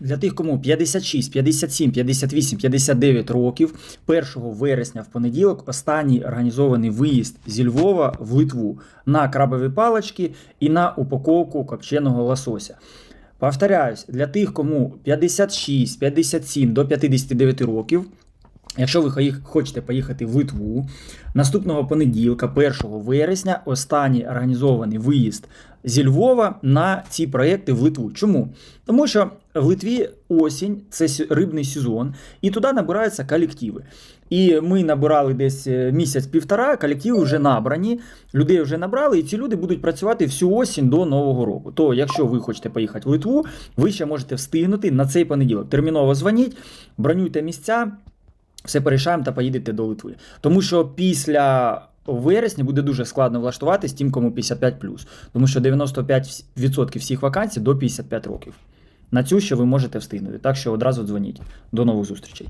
Для тих, кому 56, 57, 58, 59 років, 1 вересня в понеділок останній організований виїзд зі Львова в Литву на крабові палички і на упаковку копченого лосося. Повторяюсь, для тих, кому 56, 57 до 59 років, Якщо ви хочете поїхати в Литву, наступного понеділка, 1 вересня, останній організований виїзд зі Львова на ці проекти в Литву. Чому? Тому що в Литві осінь, це рибний сезон, і туди набираються колективи. І ми набирали десь е, місяць-півтора, колективи вже набрані, людей вже набрали, і ці люди будуть працювати всю осінь до Нового року. То, якщо ви хочете поїхати в Литву, ви ще можете встигнути на цей понеділок. Терміново дзвоніть, бронюйте місця все порішаємо та поїдете до Литви. Тому що після вересня буде дуже складно влаштуватись тим, кому 55 Тому що 95% всіх вакансій до 55 років. На цю ще ви можете встигнути. Так що одразу дзвоніть. До нових зустрічей.